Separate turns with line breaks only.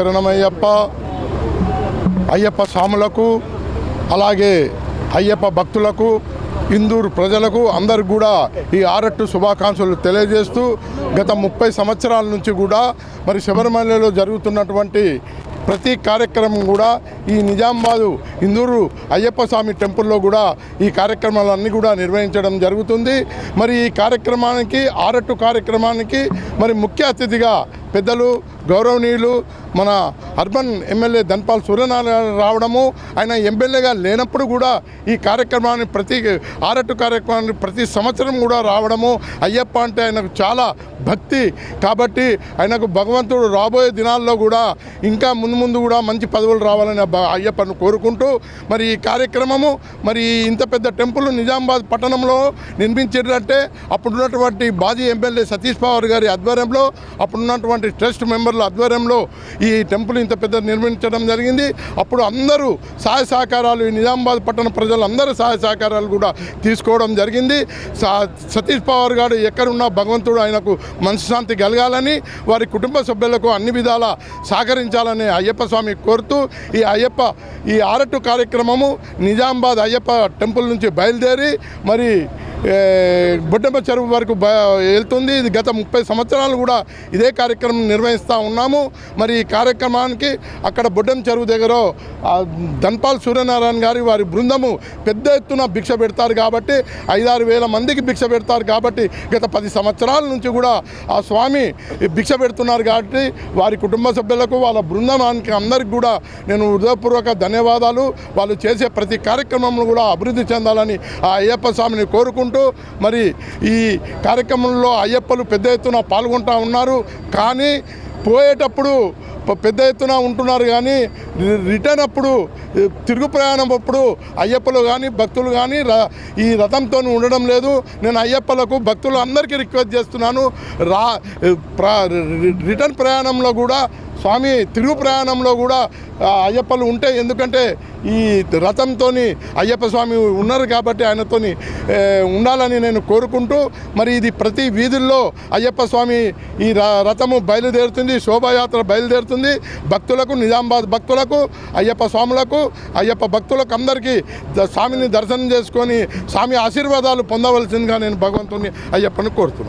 శరణమయ్యప్ప అయ్యప్ప స్వాములకు అలాగే అయ్యప్ప భక్తులకు ఇందూరు ప్రజలకు అందరికి కూడా ఈ ఆరట్టు శుభాకాంక్షలు తెలియజేస్తూ గత ముప్పై సంవత్సరాల నుంచి కూడా మరి శబరిమలలో జరుగుతున్నటువంటి ప్రతి కార్యక్రమం కూడా ఈ నిజామాబాదు ఇందూరు అయ్యప్ప స్వామి టెంపుల్లో కూడా ఈ కార్యక్రమాలన్నీ కూడా నిర్వహించడం జరుగుతుంది. మరి ఈ కార్యక్రమానికి ఆరట్టు కార్యక్రమానికి మరి ముఖ్య అతిథిగా పెద్దలు గౌరవనీయులు మన అర్బన్ ఎమ్మెల్యే ధన్పాల్ సూర్యనారాయణ రావడము ఆయన ఎమ్మెల్యేగా లేనప్పుడు కూడా ఈ కార్యక్రమాన్ని ప్రతి ఆరట్టు కార్యక్రమాన్ని ప్రతి సంవత్సరం కూడా రావడము అయ్యప్ప అంటే ఆయనకు చాలా భక్తి. కాబట్టి ఆయనకు భగవంతుడు రాబోయే దినాల్లో కూడా ఇంకా ముందు ముందు కూడా మంచి పదవులు రావాలని అయ్యప్పను కోరుకుంటూ మరి ఈ కార్యక్రమము మరి ఇంత పెద్ద టెంపుల్ నిజామాబాద్ పట్టణంలో నిర్మించారంటే అప్పుడున్నటువంటి బాజీ ఎమ్మెల్యే సతీష్ పవార్ గారి ఆధ్వర్యంలో అప్పుడున్నటువంటి ట్రస్ట్ మెంబర్ల ఆధ్వర్యంలో ఈ టెంపుల్ ఇంత పెద్ద నిర్మించడం జరిగింది. అప్పుడు అందరూ సహాయ సహకారాలు ఈ నిజామాబాద్ పట్టణ ప్రజలు అందరూ సహాయ సహకారాలు కూడా తీసుకోవడం జరిగింది. సతీష్ పవార్ గారు ఎక్కడున్నా భగవంతుడు ఆయనకు మనశ్శాంతి కలగాలని వారి కుటుంబ సభ్యులకు అన్ని విధాల సహకరించాలని అయ్యప్ప స్వామి కోరుతూ ఈ అయ్యప్ప ఈ ఆరట్టు కార్యక్రమము నిజామాబాద్ అయ్యప్ప టెంపుల్ నుంచి బయలుదేరి మరి బొడ్డెమ్మ చెరువు వరకు వెళ్తుంది. ఇది గత ముప్పై సంవత్సరాలు కూడా ఇదే కార్యక్రమం నిర్వహిస్తూ ఉన్నాము. మరి ఈ కార్యక్రమానికి అక్కడ బొడ్డమ్మ చెరువు దగ్గర ధన్పాల్ సూర్యనారాయణ గారి వారి బృందము పెద్ద ఎత్తున భిక్ష పెడతారు కాబట్టి ఐదారు వేల మందికి భిక్ష పెడతారు కాబట్టి గత పది సంవత్సరాల నుంచి కూడా ఆ స్వామి భిక్ష పెడుతున్నారు కాబట్టి వారి కుటుంబ సభ్యులకు వాళ్ళ బృందానికి అందరికి కూడా నేను హృదయపూర్వక ధన్యవాదాలు. వాళ్ళు చేసే ప్రతి కార్యక్రమంలో కూడా అభివృద్ధి చెందాలని ఆ అయ్యప్ప స్వామిని కోరుకుంటూ మరి ఈ కార్యక్రమంలో అయ్యప్పలు పెద్ద ఎత్తున పాల్గొంటూ ఉన్నారు. కానీ పోయేటప్పుడు పెద్ద ఎత్తున ఉంటున్నారు కానీ రిటర్న్ అప్పుడు తిరుగు ప్రయాణం అప్పుడు అయ్యప్పలు కానీ భక్తులు కానీ ర- ఈ రథంతో ఉండడం లేదు. నేను అయ్యప్పలకు భక్తులు అందరికీ రిక్వెస్ట్ చేస్తున్నాను. రా ప్ర- రిటర్న్ ప్రయాణంలో కూడా స్వామి తిరుగు ప్రయాణంలో కూడా అయ్యప్పలు ఉంటాయి ఎందుకంటే ఈ రథంతో అయ్యప్ప స్వామి ఉన్నారు కాబట్టి ఆయనతోని ఉండాలని నేను కోరుకుంటూ మరి ఇది ప్రతి వీధుల్లో అయ్యప్ప స్వామి ఈ ర- రథము బయలుదేరుతుంది శోభాయాత్ర బయలుదేరుతుంది. భక్తులకు నిజామాబాద్ భక్తులకు అయ్యప్ప స్వాములకు అయ్యప్ప భక్తులకు అందరికీ స్వామిని దర్శనం చేసుకొని స్వామి ఆశీర్వాదాలు పొందవలసిందిగా నేను భగవంతుని అయ్యప్పని కోరుతున్నాను.